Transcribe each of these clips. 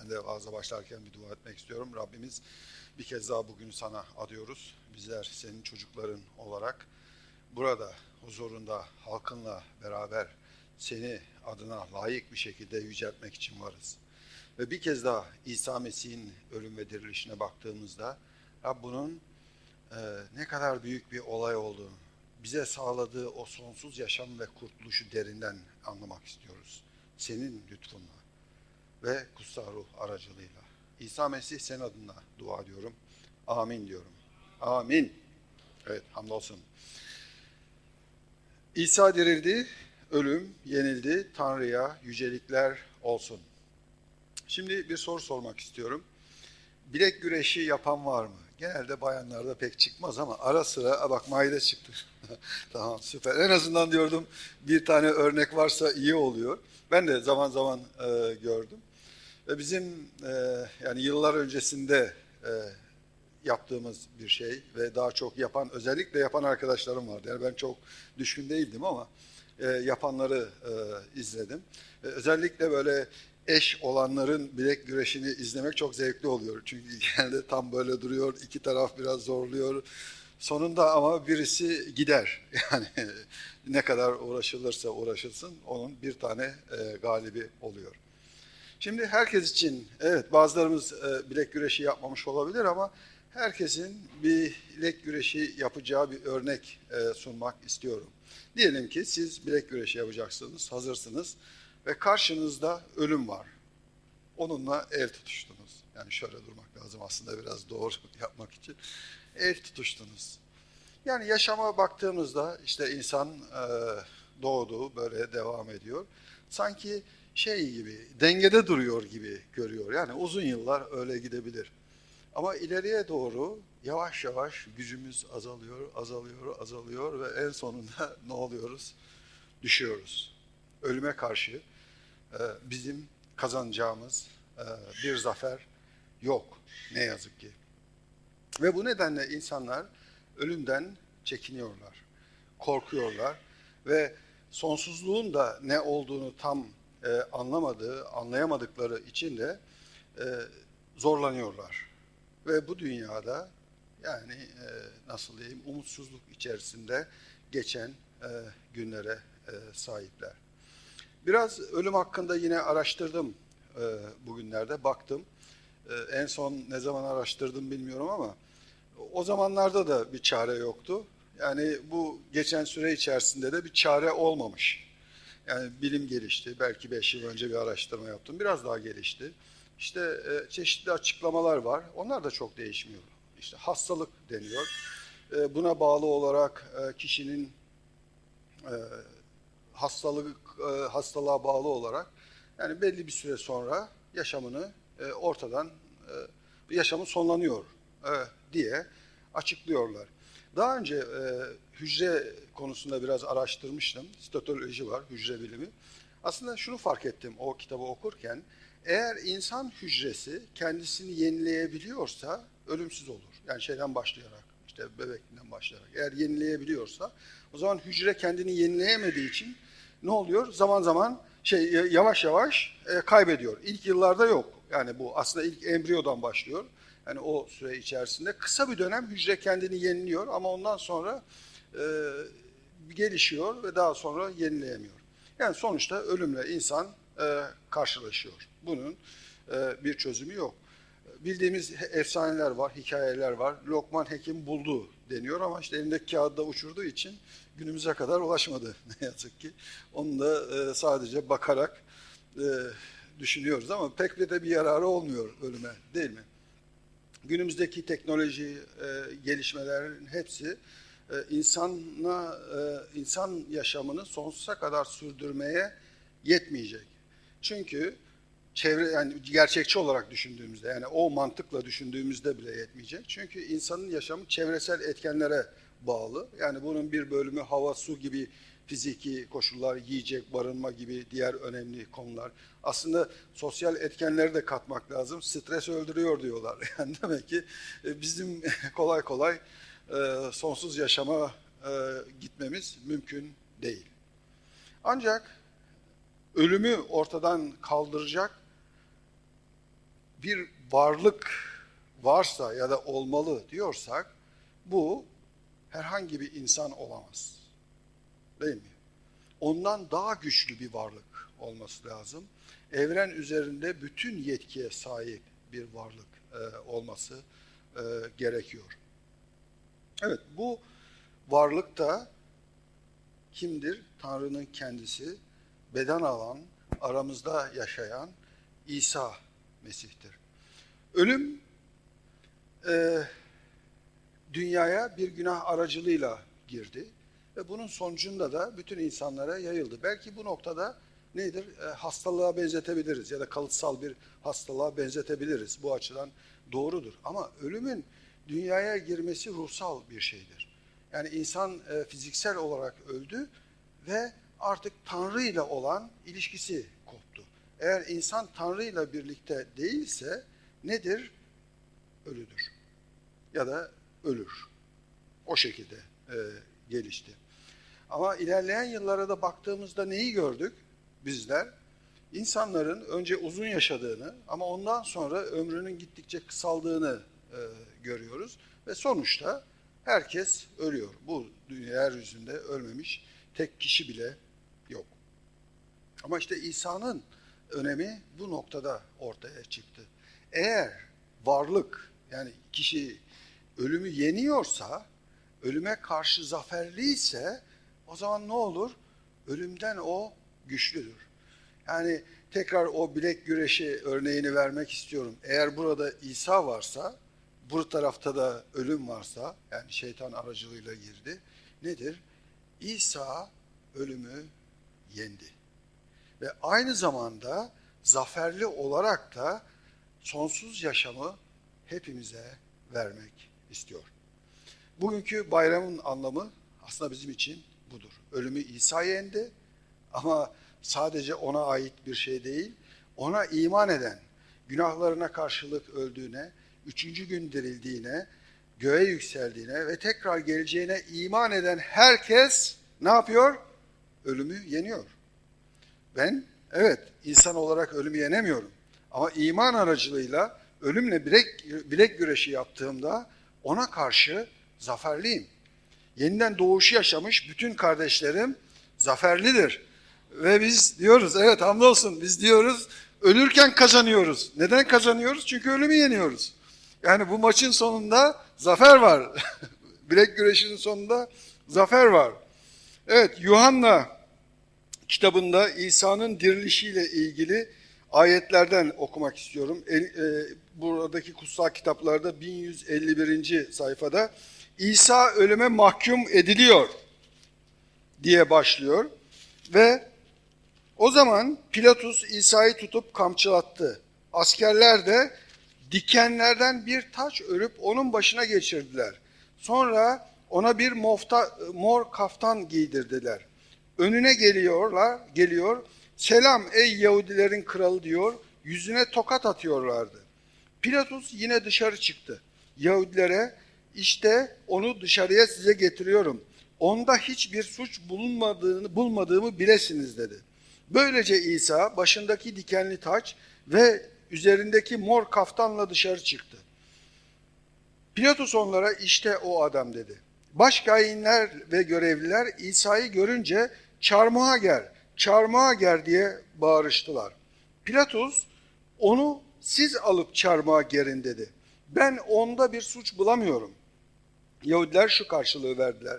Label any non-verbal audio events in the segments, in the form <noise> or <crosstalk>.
Ben de vaaza başlarken bir dua etmek istiyorum. Rabbimiz bir kez daha bugünü sana adıyoruz. Bizler senin çocukların olarak burada huzurunda halkınla beraber seni adına layık bir şekilde yüceltmek için varız. Ve bir kez daha İsa Mesih'in ölüm ve dirilişine baktığımızda Rab bunun e, ne kadar büyük bir olay olduğunu, bize sağladığı o sonsuz yaşam ve kurtuluşu derinden anlamak istiyoruz. Senin lütfunla ve kutsal ruh aracılığıyla. İsa Mesih senin adına dua ediyorum. Amin diyorum. Amin. Evet hamdolsun. İsa dirildi, ölüm yenildi, Tanrı'ya yücelikler olsun. Şimdi bir soru sormak istiyorum. Bilek güreşi yapan var mı? Genelde bayanlarda pek çıkmaz ama ara sıra "Aa bak Maide çıktı. <laughs> tamam süper. En azından diyordum bir tane örnek varsa iyi oluyor. Ben de zaman zaman e, gördüm. Ve bizim e, yani yıllar öncesinde e, yaptığımız bir şey ve daha çok yapan özellikle yapan arkadaşlarım vardı. Yani ben çok düşkün değildim ama e, yapanları e, izledim. Ve özellikle böyle eş olanların bilek güreşini izlemek çok zevkli oluyor. Çünkü <laughs> genelde tam böyle duruyor, iki taraf biraz zorluyor. Sonunda ama birisi gider. <laughs> Yani ne kadar uğraşılırsa uğraşılsın onun bir tane e, galibi oluyor. Şimdi herkes için evet bazılarımız e, bilek güreşi yapmamış olabilir ama herkesin bir bilek güreşi yapacağı bir örnek e, sunmak istiyorum. Diyelim ki siz bilek güreşi yapacaksınız, hazırsınız ve karşınızda ölüm var. Onunla el tutuştunuz. Yani şöyle durmak lazım aslında biraz doğru <laughs> yapmak için. El tutuştunuz. Yani yaşama baktığımızda işte insan e, doğdu böyle devam ediyor. Sanki şey gibi dengede duruyor gibi görüyor. Yani uzun yıllar öyle gidebilir. Ama ileriye doğru yavaş yavaş gücümüz azalıyor, azalıyor, azalıyor ve en sonunda <laughs> ne oluyoruz? Düşüyoruz. Ölüme karşı e, bizim kazanacağımız e, bir zafer yok ne yazık ki. Ve bu nedenle insanlar ölümden çekiniyorlar, korkuyorlar ve sonsuzluğun da ne olduğunu tam e, anlamadığı, anlayamadıkları için de e, zorlanıyorlar. Ve bu dünyada yani e, nasıl diyeyim umutsuzluk içerisinde geçen e, günlere e, sahipler. Biraz ölüm hakkında yine araştırdım e, bugünlerde, baktım. E, en son ne zaman araştırdım bilmiyorum ama o zamanlarda da bir çare yoktu. Yani bu geçen süre içerisinde de bir çare olmamış. Yani bilim gelişti. Belki beş yıl önce bir araştırma yaptım. Biraz daha gelişti. İşte e, çeşitli açıklamalar var. Onlar da çok değişmiyor. İşte hastalık deniyor. E, buna bağlı olarak e, kişinin e, hastalık e, hastalığa bağlı olarak yani belli bir süre sonra yaşamını e, ortadan e, yaşamı sonlanıyor e, diye açıklıyorlar. Daha önce e, hücre konusunda biraz araştırmıştım. Sitotoloji var, hücre bilimi. Aslında şunu fark ettim o kitabı okurken. Eğer insan hücresi kendisini yenileyebiliyorsa ölümsüz olur. Yani şeyden başlayarak, işte bebekliğinden başlayarak. Eğer yenileyebiliyorsa o zaman hücre kendini yenileyemediği için ne oluyor? Zaman zaman şey yavaş yavaş e, kaybediyor. İlk yıllarda yok. Yani bu aslında ilk embriyodan başlıyor. Yani o süre içerisinde kısa bir dönem hücre kendini yeniliyor ama ondan sonra e, gelişiyor ve daha sonra yenileyemiyor. Yani sonuçta ölümle insan e, karşılaşıyor. Bunun e, bir çözümü yok. Bildiğimiz efsaneler var, hikayeler var. Lokman Hekim buldu deniyor ama işte elindeki kağıda uçurduğu için günümüze kadar ulaşmadı <laughs> ne yazık ki. Onu da e, sadece bakarak e, düşünüyoruz ama pek de bir yararı olmuyor ölüme değil mi? Günümüzdeki teknoloji e, gelişmelerin hepsi e, insana e, insan yaşamını sonsuza kadar sürdürmeye yetmeyecek. Çünkü çevre yani gerçekçi olarak düşündüğümüzde yani o mantıkla düşündüğümüzde bile yetmeyecek. Çünkü insanın yaşamı çevresel etkenlere bağlı. Yani bunun bir bölümü hava, su gibi fiziki koşullar, yiyecek, barınma gibi diğer önemli konular. Aslında sosyal etkenleri de katmak lazım. Stres öldürüyor diyorlar. <laughs> Yani demek ki e, bizim <laughs> kolay kolay e, sonsuz yaşama e, gitmemiz mümkün değil. Ancak ölümü ortadan kaldıracak bir varlık varsa ya da olmalı diyorsak bu herhangi bir insan olamaz. Değil mi? Ondan daha güçlü bir varlık olması lazım. Evren üzerinde bütün yetkiye sahip bir varlık e, olması e, gerekiyor. Evet bu varlık da kimdir? Tanrı'nın kendisi, beden alan, aramızda yaşayan İsa Mesih'tir. Ölüm e, dünyaya bir günah aracılığıyla girdi ve bunun sonucunda da bütün insanlara yayıldı. Belki bu noktada nedir? E, hastalığa benzetebiliriz ya da kalıtsal bir hastalığa benzetebiliriz. Bu açıdan doğrudur. Ama ölümün dünyaya girmesi ruhsal bir şeydir. Yani insan e, fiziksel olarak öldü ve artık Tanrı ile olan ilişkisi koptu. Eğer insan Tanrı ile birlikte değilse nedir? Ölüdür. Ya da ölür. O şekilde e, gelişti. Ama ilerleyen yıllara da baktığımızda neyi gördük bizler? İnsanların önce uzun yaşadığını ama ondan sonra ömrünün gittikçe kısaldığını e, görüyoruz. Ve sonuçta herkes ölüyor. Bu dünya yeryüzünde ölmemiş tek kişi bile yok. Ama işte İsa'nın önemi bu noktada ortaya çıktı. Eğer varlık yani kişi ölümü yeniyorsa, ölüme karşı zaferliyse o zaman ne olur? Ölümden o güçlüdür. Yani tekrar o bilek güreşi örneğini vermek istiyorum. Eğer burada İsa varsa, bu tarafta da ölüm varsa, yani şeytan aracılığıyla girdi. Nedir? İsa ölümü yendi. Ve aynı zamanda zaferli olarak da sonsuz yaşamı hepimize vermek istiyor. Bugünkü bayramın anlamı aslında bizim için budur. Ölümü İsa yendi ama sadece ona ait bir şey değil, ona iman eden, günahlarına karşılık öldüğüne, üçüncü gün dirildiğine, göğe yükseldiğine ve tekrar geleceğine iman eden herkes ne yapıyor? Ölümü yeniyor. Ben evet insan olarak ölümü yenemiyorum. Ama iman aracılığıyla ölümle bilek, bilek güreşi yaptığımda ona karşı zaferliyim. Yeniden doğuşu yaşamış bütün kardeşlerim zaferlidir. Ve biz diyoruz evet hamdolsun biz diyoruz ölürken kazanıyoruz. Neden kazanıyoruz? Çünkü ölümü yeniyoruz. Yani bu maçın sonunda zafer var. <laughs> bilek güreşinin sonunda zafer var. Evet Yuhanna kitabında İsa'nın dirilişiyle ilgili ayetlerden okumak istiyorum. E, e, buradaki kutsal kitaplarda 1151. sayfada İsa ölüme mahkum ediliyor diye başlıyor ve o zaman Pilatus İsa'yı tutup kamçılattı. Askerler de dikenlerden bir taç örüp onun başına geçirdiler. Sonra ona bir mofta, mor kaftan giydirdiler. Önüne geliyorlar, geliyor. Selam ey Yahudilerin kralı diyor. Yüzüne tokat atıyorlardı. Pilatus yine dışarı çıktı. Yahudilere işte onu dışarıya size getiriyorum. Onda hiçbir suç bulunmadığını bulmadığımı bilesiniz dedi. Böylece İsa başındaki dikenli taç ve üzerindeki mor kaftanla dışarı çıktı. Pilatus onlara işte o adam dedi. Başkayinler ve görevliler İsa'yı görünce çarmıha ger, çarmıha ger diye bağırıştılar. Pilatus onu siz alıp çarmıha gerin dedi. Ben onda bir suç bulamıyorum. Yahudiler şu karşılığı verdiler.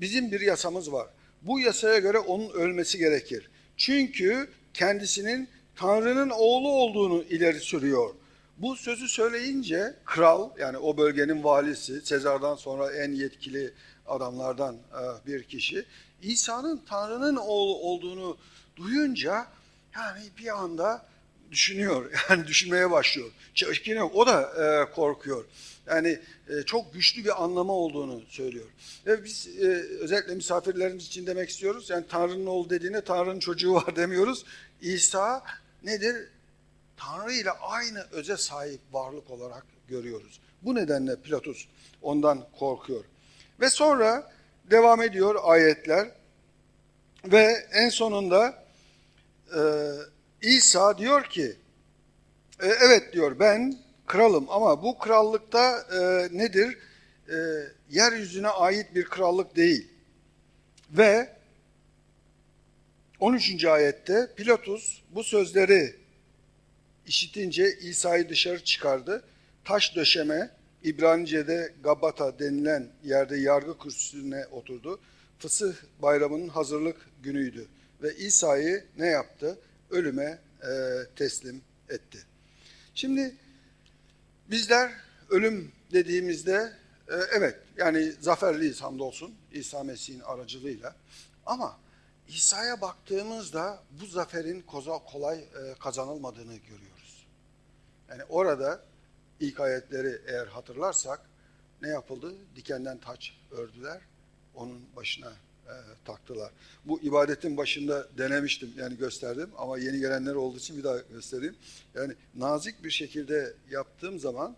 Bizim bir yasamız var. Bu yasaya göre onun ölmesi gerekir. Çünkü kendisinin Tanrı'nın oğlu olduğunu ileri sürüyor. Bu sözü söyleyince kral yani o bölgenin valisi Sezar'dan sonra en yetkili adamlardan e, bir kişi İsa'nın Tanrı'nın oğlu olduğunu duyunca yani bir anda düşünüyor. <laughs> Yani düşünmeye başlıyor. Çekiniyor. O da e, korkuyor. Yani e, çok güçlü bir anlamı olduğunu söylüyor. Ve biz e, özellikle misafirlerimiz için demek istiyoruz. Yani Tanrı'nın oğlu dediğine Tanrı'nın çocuğu <laughs> var demiyoruz. İsa nedir? Tanrı ile aynı öze sahip varlık olarak görüyoruz. Bu nedenle Pilatus ondan korkuyor. Ve sonra devam ediyor ayetler. Ve en sonunda e, İsa diyor ki E, evet diyor ben kralım ama bu krallıkta e, nedir? E, yeryüzüne ait bir krallık değil. Ve 13. ayette Pilatus bu sözleri işitince İsa'yı dışarı çıkardı. Taş döşeme İbranice'de Gabata denilen yerde yargı kürsüsüne oturdu. Fısıh bayramının hazırlık günüydü ve İsa'yı ne yaptı? Ölüme e, teslim etti. Şimdi bizler ölüm dediğimizde e, evet yani zaferliyiz hamdolsun İsa Mesih'in aracılığıyla ama İsa'ya baktığımızda bu zaferin koza- kolay e, kazanılmadığını görüyoruz. Yani orada ilk ayetleri eğer hatırlarsak ne yapıldı? Dikenden taç ördüler, onun başına e, taktılar. Bu ibadetin başında denemiştim yani gösterdim ama yeni gelenler olduğu için bir daha göstereyim. Yani nazik bir şekilde yaptığım zaman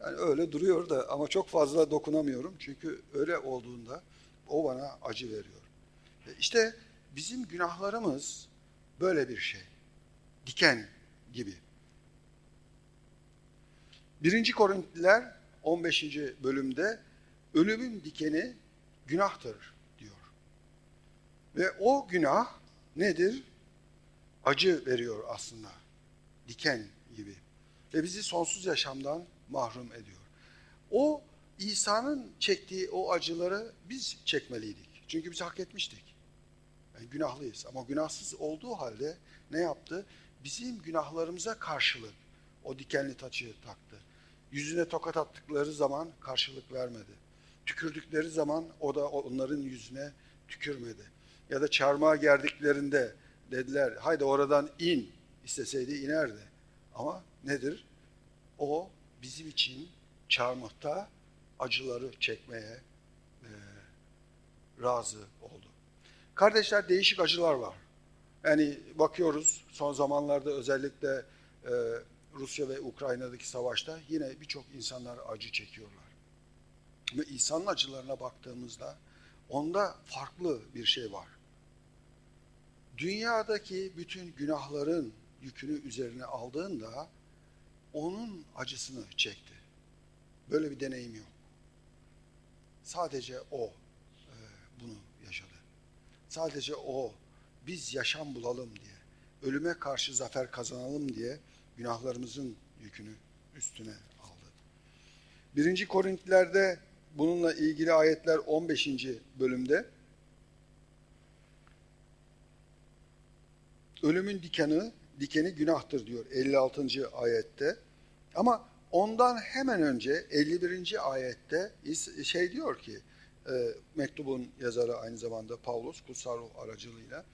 yani öyle duruyor da ama çok fazla dokunamıyorum çünkü öyle olduğunda o bana acı veriyor. E İşte bizim günahlarımız böyle bir şey. Diken gibi. 1. Korintliler 15. bölümde ölümün dikeni günahtır. Ve o günah nedir? Acı veriyor aslında. Diken gibi. Ve bizi sonsuz yaşamdan mahrum ediyor. O İsa'nın çektiği o acıları biz çekmeliydik. Çünkü biz hak etmiştik. Yani günahlıyız ama günahsız olduğu halde ne yaptı? Bizim günahlarımıza karşılık o dikenli taçı taktı. Yüzüne tokat attıkları zaman karşılık vermedi. Tükürdükleri zaman o da onların yüzüne tükürmedi. Ya da çarmıha gerdiklerinde dediler haydi oradan in isteseydi inerdi. Ama nedir? O bizim için çarmıhta acıları çekmeye e, razı oldu. Kardeşler değişik acılar var. Yani bakıyoruz son zamanlarda özellikle e, Rusya ve Ukrayna'daki savaşta yine birçok insanlar acı çekiyorlar. Ve İsa'nın acılarına baktığımızda onda farklı bir şey var. Dünyadaki bütün günahların yükünü üzerine aldığında onun acısını çekti. Böyle bir deneyim yok. Sadece o e, bunu yaşadı. Sadece o biz yaşam bulalım diye, ölüme karşı zafer kazanalım diye günahlarımızın yükünü üstüne aldı. 1. Korintlilerde bununla ilgili ayetler 15. bölümde ölümün dikeni dikeni günahtır diyor 56. ayette. Ama ondan hemen önce 51. ayette şey diyor ki e, mektubun yazarı aynı zamanda Pavlus kutsal ruh aracılığıyla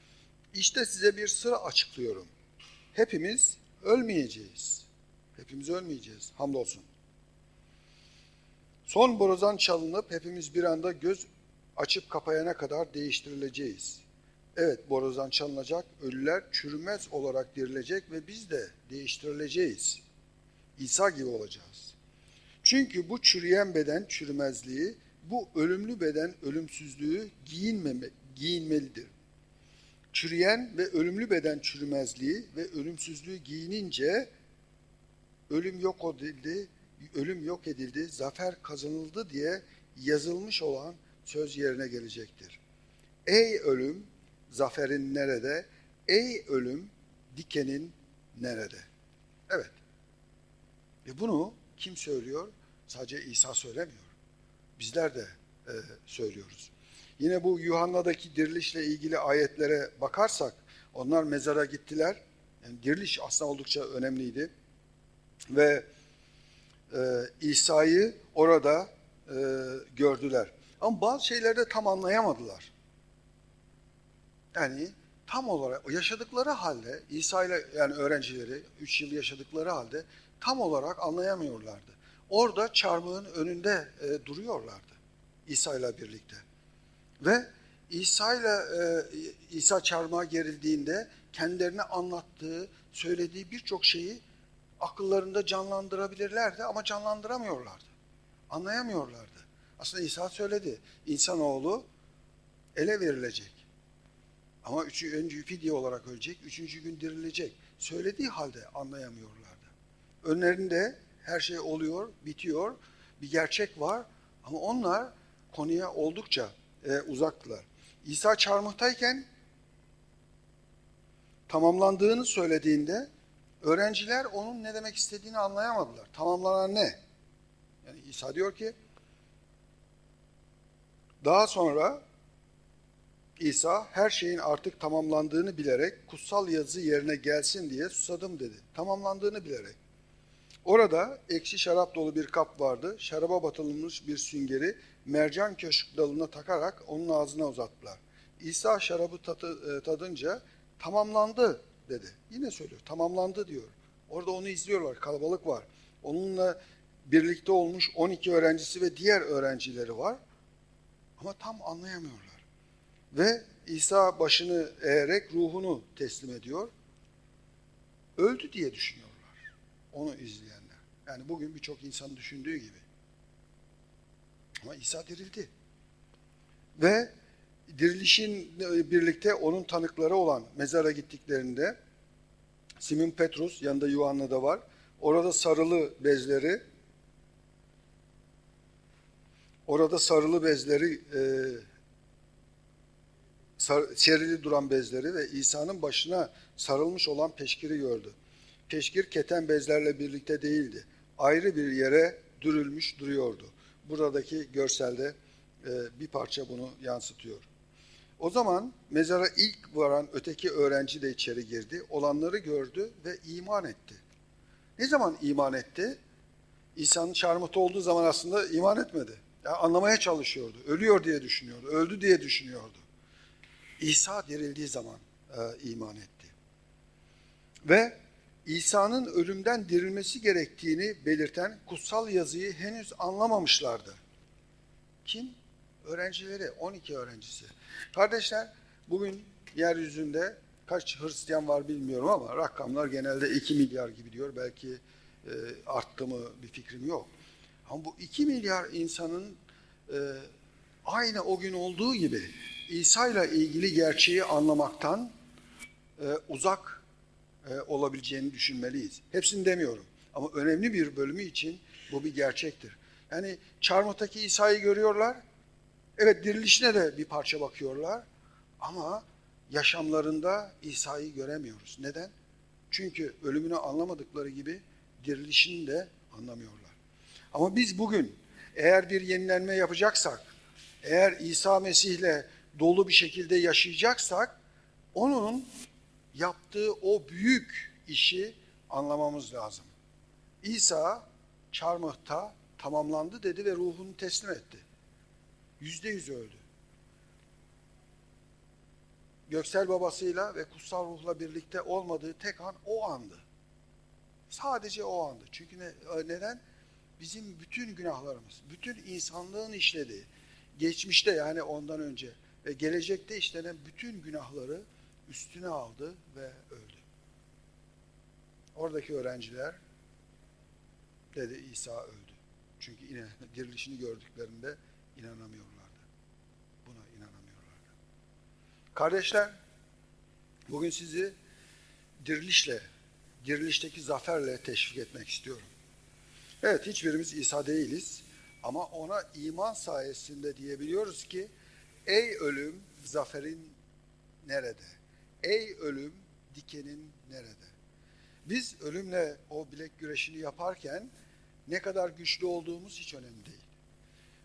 işte size bir sıra açıklıyorum. Hepimiz ölmeyeceğiz. Hepimiz ölmeyeceğiz. Hamdolsun. Son borazan çalınıp hepimiz bir anda göz açıp kapayana kadar değiştirileceğiz. Evet borazan çalınacak, ölüler çürümez olarak dirilecek ve biz de değiştirileceğiz. İsa gibi olacağız. Çünkü bu çürüyen beden çürümezliği, bu ölümlü beden ölümsüzlüğü giyinmeme, giyinmelidir. Çürüyen ve ölümlü beden çürümezliği ve ölümsüzlüğü giyinince ölüm yok edildi, ölüm yok edildi, zafer kazanıldı diye yazılmış olan söz yerine gelecektir. Ey ölüm, zaferin nerede? Ey ölüm, dikenin nerede? Evet. Ve bunu kim söylüyor? Sadece İsa söylemiyor. Bizler de e, söylüyoruz. Yine bu Yuhanna'daki dirilişle ilgili ayetlere bakarsak, onlar mezara gittiler. Yani diriliş aslında oldukça önemliydi. Ve e, İsa'yı orada e, gördüler. Ama bazı şeyleri de tam anlayamadılar. Yani tam olarak yaşadıkları halde İsa ile yani öğrencileri 3 yıl yaşadıkları halde tam olarak anlayamıyorlardı. Orada çarmıhın önünde e, duruyorlardı İsa ile birlikte. Ve İsa ile e, İsa çarmıha gerildiğinde kendilerine anlattığı, söylediği birçok şeyi akıllarında canlandırabilirlerdi ama canlandıramıyorlardı. Anlayamıyorlardı. Aslında İsa söyledi. İnsanoğlu ele verilecek. Ama üçüncü fidye olarak ölecek, üçüncü gün dirilecek. Söylediği halde anlayamıyorlardı. Önlerinde her şey oluyor, bitiyor. Bir gerçek var ama onlar konuya oldukça e, uzaktılar. İsa çarmıhtayken tamamlandığını söylediğinde öğrenciler onun ne demek istediğini anlayamadılar. Tamamlanan ne? Yani İsa diyor ki daha sonra İsa her şeyin artık tamamlandığını bilerek kutsal yazı yerine gelsin diye susadım dedi. Tamamlandığını bilerek. Orada ekşi şarap dolu bir kap vardı. Şaraba batılmış bir süngeri mercan köşk dalına takarak onun ağzına uzattılar. İsa şarabı tadı, e, tadınca tamamlandı dedi. Yine söylüyor tamamlandı diyor. Orada onu izliyorlar kalabalık var. Onunla birlikte olmuş 12 öğrencisi ve diğer öğrencileri var. Ama tam anlayamıyorlar. Ve İsa başını eğerek ruhunu teslim ediyor. Öldü diye düşünüyorlar. Onu izleyenler. Yani bugün birçok insan düşündüğü gibi. Ama İsa dirildi. Ve dirilişin birlikte onun tanıkları olan mezara gittiklerinde Simon Petrus yanında Yuhanna da var. Orada sarılı bezleri orada sarılı bezleri e, serili duran bezleri ve İsa'nın başına sarılmış olan peşkiri gördü. Peşkir keten bezlerle birlikte değildi. Ayrı bir yere dürülmüş duruyordu. Buradaki görselde e, bir parça bunu yansıtıyor. O zaman mezara ilk varan öteki öğrenci de içeri girdi. Olanları gördü ve iman etti. Ne zaman iman etti? İsa'nın çarmıhta olduğu zaman aslında iman etmedi. Yani anlamaya çalışıyordu. Ölüyor diye düşünüyordu. Öldü diye düşünüyordu. İsa dirildiği zaman e, iman etti. Ve İsa'nın ölümden dirilmesi gerektiğini belirten kutsal yazıyı henüz anlamamışlardı. Kim? Öğrencileri, 12 öğrencisi. Kardeşler, bugün yeryüzünde kaç Hristiyan var bilmiyorum ama rakamlar genelde 2 milyar gibi diyor. Belki e, arttı mı bir fikrim yok. Ama bu 2 milyar insanın e, aynı o gün olduğu gibi İsa ile ilgili gerçeği anlamaktan e, uzak e, olabileceğini düşünmeliyiz. Hepsini demiyorum ama önemli bir bölümü için bu bir gerçektir. Yani çarmıhtaki İsa'yı görüyorlar. Evet dirilişine de bir parça bakıyorlar ama yaşamlarında İsa'yı göremiyoruz. Neden? Çünkü ölümünü anlamadıkları gibi dirilişini de anlamıyorlar. Ama biz bugün eğer bir yenilenme yapacaksak, eğer İsa Mesih'le dolu bir şekilde yaşayacaksak, onun yaptığı o büyük işi anlamamız lazım. İsa çarmıhta tamamlandı dedi ve ruhunu teslim etti. Yüzde yüz öldü. Göksel babasıyla ve kutsal ruhla birlikte olmadığı tek an o andı. Sadece o andı. Çünkü ne, neden? Bizim bütün günahlarımız, bütün insanlığın işlediği, geçmişte yani ondan önce ve gelecekte işlenen bütün günahları üstüne aldı ve öldü. Oradaki öğrenciler dedi İsa öldü. Çünkü yine <laughs> dirilişini gördüklerinde inanamıyorlardı. Buna inanamıyorlardı. Kardeşler, bugün sizi dirilişle, dirilişteki zaferle teşvik etmek istiyorum. Evet, hiçbirimiz İsa değiliz ama ona iman sayesinde diyebiliyoruz ki ey ölüm zaferin nerede? Ey ölüm dikenin nerede? Biz ölümle o bilek güreşini yaparken ne kadar güçlü olduğumuz hiç önemli değil.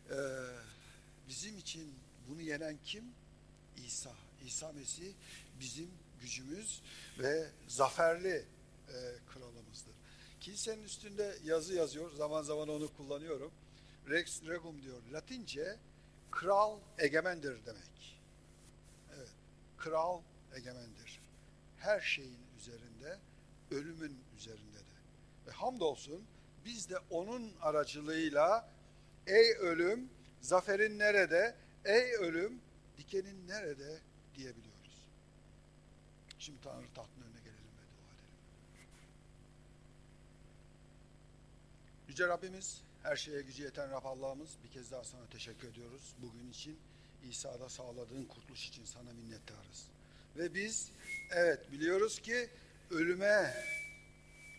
Ee, bizim için bunu yenen kim? İsa. İsa Mesih bizim gücümüz ve zaferli e, kralımızdır. Kilisenin üstünde yazı yazıyor. Zaman zaman onu kullanıyorum. Rex regum diyor. Latince kral egemendir demek. Evet. Kral egemendir. Her şeyin üzerinde, ölümün üzerinde de. Ve hamdolsun biz de onun aracılığıyla ey ölüm zaferin nerede, ey ölüm dikenin nerede diyebiliyoruz. Şimdi Tanrı tahtının önüne gelelim ve dua edelim. Yüce Rabbimiz, her şeye gücü yeten Rab Allah'ımız bir kez daha sana teşekkür ediyoruz. Bugün için İsa'da sağladığın kurtuluş için sana minnettarız. Ve biz evet biliyoruz ki ölüme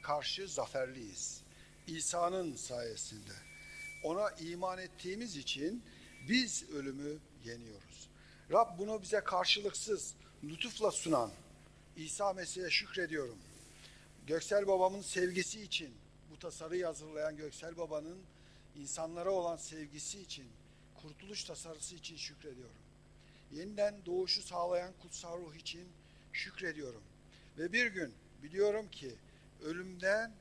karşı zaferliyiz. İsa'nın sayesinde. Ona iman ettiğimiz için biz ölümü yeniyoruz. Rab bunu bize karşılıksız, lütufla sunan İsa Mesih'e şükrediyorum. Göksel babamın sevgisi için, bu tasarıyı hazırlayan Göksel babanın insanlara olan sevgisi için, kurtuluş tasarısı için şükrediyorum. Yeniden doğuşu sağlayan kutsal ruh için şükrediyorum. Ve bir gün biliyorum ki ölümden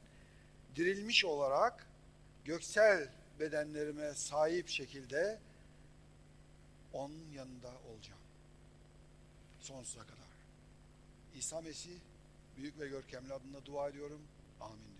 dirilmiş olarak göksel bedenlerime sahip şekilde onun yanında olacağım. Sonsuza kadar. İsa Mesih büyük ve görkemli adında dua ediyorum. Amin.